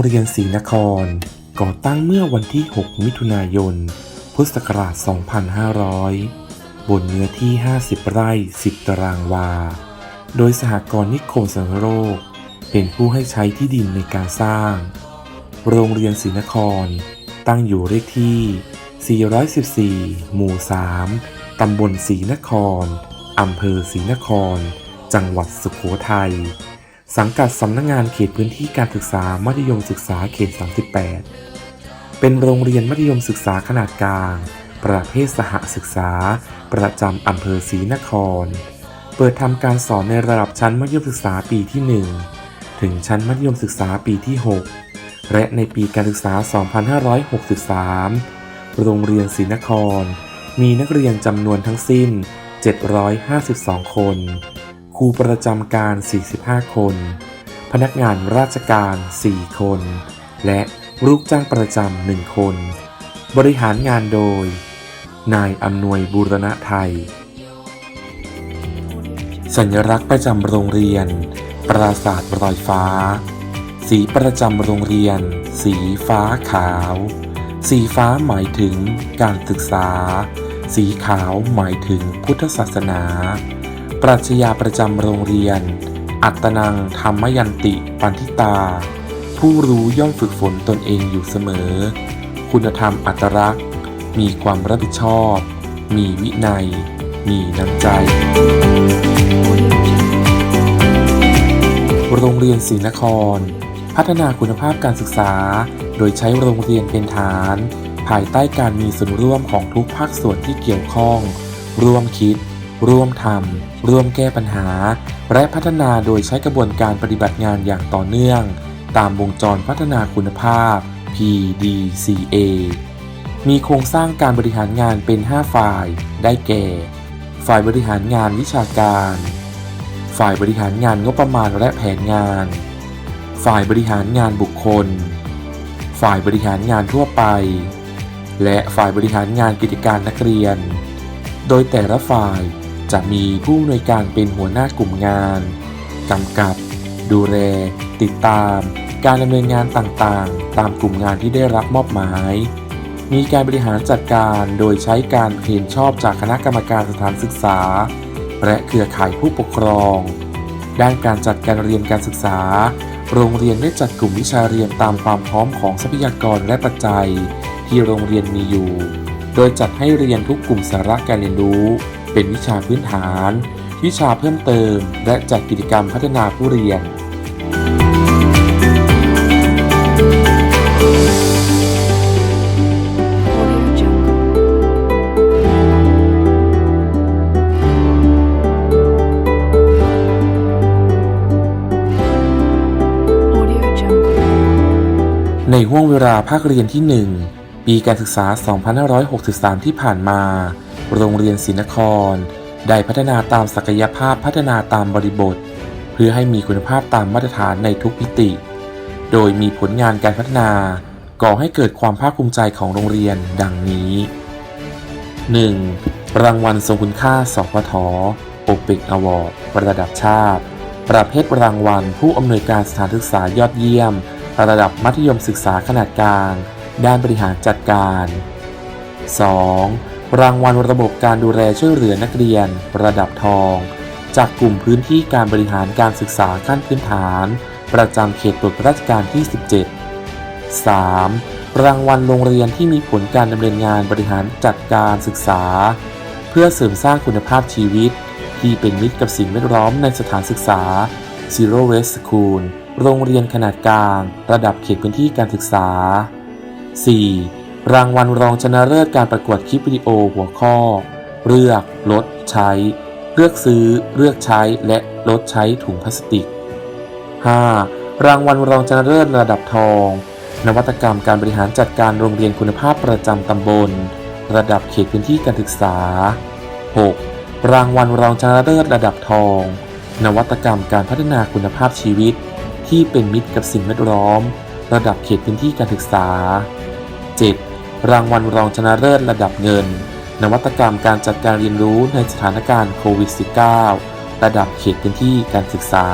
โรงเรียนศรีนคร ก่อตั้งเมื่อวันที่ 6 มิถุนายน พุทธศักราช 2500 บนเนื้อที่ 50 ไร่ 10 ตารางวา โดยสหกรณ์นิคมสังโรคเป็นผู้ให้ใช้ที่ดินในการสร้าง โรงเรียนศรีนคร ตั้งอยู่เลขที่ 414 หมู่ 3 ตำบลศรีนคร อำเภอศรีนคร จังหวัดสุโขทัย สังกัดสำนักงงานเขตพื้นที่การศึกษามัธยมศึกษาเขต 38 เป็นโรงเรียนมัธยมศึกษาขนาดกลาง ประเภทสหศึกษา ประจำอำเภอศรีนคร เปิดทำการสอนในระดับชั้นมัธยมศึกษาปีที่ 1 ถึงชั้นมัธยมศึกษาปีที่ 6 และในปีการศึกษา 2563 โรงเรียนศรีนคร มีนักเรียนจำนวนทั้งสิ้น 752 คน รูประจำการ 45 คน พนักงานราชการ 4 คน และลูกจ้างประจำหนึ่งคน บริหารงานโดย นายอำนวยบูรณะไทย สัญลักษณ์ประจำโรงเรียน ปราสาทรอยฟ้า สีประจำโรงเรียน สีฟ้าขาว สีฟ้าหมายถึงการศึกษา สีขาวหมายถึงพุทธศาสนา ปรัชญาประจำโรงเรียน อัตนังธรรมยันติปันทิตา ผู้รู้ย่อมฝึกฝนตนเองอยู่เสมอ คุณธรรมอัตลักษณ์มีความรับผิดชอบ มีวินัย มีน้ำใจ โรงเรียนศรีนคร พัฒนาคุณภาพการศึกษา โดยใช้โรงเรียนเป็นฐาน ภายใต้การมีส่วนร่วมของทุกภาคส่วนที่เกี่ยวข้อง ร่วมคิด ร่วมทำร่วมแก้ปัญหา และพัฒนาโดยใช้กระบวนการปฏิบัติงานอย่างต่อเนื่อง ตามวงจรพัฒนาคุณภาพ PDCA มีโครงสร้างการบริหารงานเป็น 5 ฝ่าย ได้แก่ ฝ่ายบริหารงานวิชาการ ฝ่ายบริหารงานงบประมาณและแผนงาน ฝ่ายบริหารงานบุคคล ฝ่ายบริหารงานทั่วไป และฝ่ายบริหารงานกิจการนักเรียน โดยแต่ละฝ่าย จะมีผู้อำนวยการเป็นหัวหน้ากลุ่มงานกำกับ ดูแลติดตาม การดำเนินงานต่างๆ ตามกลุ่มงานที่ได้รับมอบหมาย มีการบริหารจัดการโดยใช้การเห็นชอบจากคณะกรรมการสถานศึกษา และเครือข่ายผู้ปกครอง ด้านการจัดการเรียนการศึกษา โรงเรียนได้จัดกลุ่มวิชาเรียนตามความพร้อมของทรัพยากรและปัจจัย ที่โรงเรียนมีอยู่ โดยจัดให้เรียนทุกกลุ่มสาระการเรียนรู้ เป็นวิชาพื้นฐาน วิชาเพิ่มเติม และจัดกิจกรรมพัฒนาผู้เรียน Audio Jungle. Audio Jungle. ในห่วงเวลาภาคเรียนที่ 1 ปีการศึกษา 2563 ที่ผ่านมา โรงเรียนศรีนคร ได้พัฒนาตามศักยภาพพัฒนาตามบริบท เพื่อให้มีคุณภาพตามมาตรฐานในทุกมิติ โดยมีผลงานการพัฒนา ก่อให้เกิดความภาคภูมิใจของโรงเรียนดังนี้ 1. รางวัลทรงคุณค่าสพทโอเปกอวอร์ดระดับชาติ ประเภทรางวัลผู้อำนวยการสถานศึกษายอดเยี่ยม ระดับมัธยมศึกษาขนาดกลาง ด้านบริหารจัดการ 2. รางวัลระบบการดูแลช่วยเหลือนักเรียน ระดับทอง จากกลุ่มพื้นที่การบริหารการศึกษาขั้นพื้นฐาน ประจำเขตตรวจราชการที่ 17 3. รางวัลโรงเรียนที่มีผลการดำเนินงานบริหารจัดการศึกษา เพื่อเสริมสร้างคุณภาพชีวิต ที่เป็นมิตรกับสิ่งแวดล้อมในสถานศึกษา Zero Waste School โรงเรียนขนาดกลาง ระดับเขตพื้นที่การศึกษา 4. รางวัลรองชนะเลิศการประกวดคลิปวิดีโอหัวข้อ เลือก ลด ใช้ เลือกซื้อ เลือกใช้ และลดใช้ถุงพลาสติก 5. รางวัลรองชนะเลิศระดับทอง นวัตกรรมการบริหารจัดการโรงเรียนคุณภาพประจำตำบล ระดับเขตพื้นที่การศึกษา 6. รางวัลรองชนะเลิศระดับทอง นวัตกรรมการพัฒนาคุณภาพชีวิต ที่เป็นมิตรกับสิ่งแวดล้อม ระดับเขตพื้นที่การศึกษา 7. รางวัลรองชนะเลิศระดับเงิน นวัตกรรมการจัดการเรียนรู้ในสถานการณ์โควิด -19 ระดับเขตพื้นที่การศึกษา